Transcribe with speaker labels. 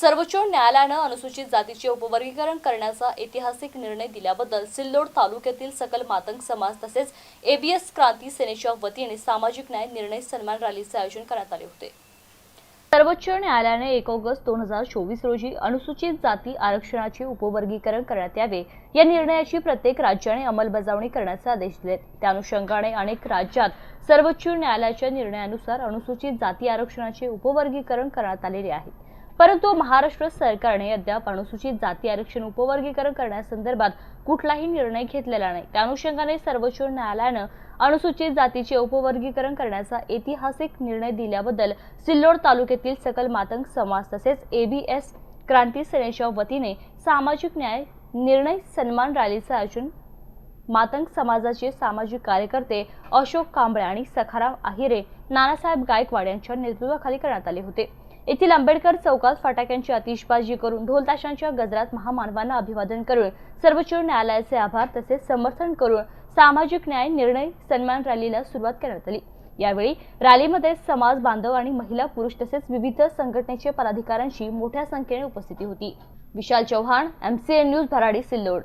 Speaker 1: सर्वोच्च न्यायालयानं अनुसूचित जातीचे उपवर्गीकरण करण्याचा ऐतिहासिक निर्णय दिल्याबद्दल सिल्लोड तालुक्यातील सकल मातंग समाज तसेच एबीएस क्रांती सेनेच्या वतीने सामाजिक न्याय निर्णय सन्मान रॅलीचे आयोजन करण्यात आले होते. सर्वोच्च न्यायालयाने एक ऑगस्ट दोन हजार चोवीस रोजी अनुसूचित जाती आरक्षणाचे उपवर्गीकरण करण्यात यावे या निर्णयाची प्रत्येक राज्याने अंमलबजावणी करण्याचे आदेश दिलेत. त्या अनुषंगाने अनेक राज्यात सर्वोच्च न्यायालयाच्या निर्णयानुसार अनुसूचित जाती आरक्षणाचे उपवर्गीकरण करण्यात आलेले आहे. परंतु महाराष्ट्र सरकारने अद्याप अनुसूचित जाती आरक्षण उपवर्गीकरण करण्यासंदर्भात कुठलाही निर्णय घेतलेला नाही. त्या अनुषंगाने सर्वोच्च न्यायालयानं अनुसूचित जातीचे उपवर्गीकरण करण्याचा ऐतिहासिक निर्णय दिल्याबद्दल सिल्लोड तालुक्यातील सकल मातंग समाज तसेच एबीएस क्रांती सेनेच्या वतीने सामाजिक न्याय निर्णय सन्मान रॅलीचं आयोजन मातंग समाजाचे सामाजिक कार्यकर्ते अशोक कांबळे आणि सखाराम आहिरे नानासाहेब गायकवाड यांच्या नेतृत्वाखाली करण्यात आले होते. येथील आंबेडकर चौकात फटाक्यांची आतिषबाजी करून ढोलताशांच्या गजरात महामानवांना अभिवादन करून सर्वोच्च न्यायालयाचे आभार तसेच समर्थन करून सामाजिक न्याय निर्णय सन्मान रॅलीला सुरुवात करण्यात आली. यावेळी रॅलीमध्ये समाज बांधव आणि महिला पुरुष तसेच विविध संघटनेचे पदाधिकाऱ्यांची मोठ्या संख्येने उपस्थिती होती. Vishal Chavan MCN news Bharadi Sillod.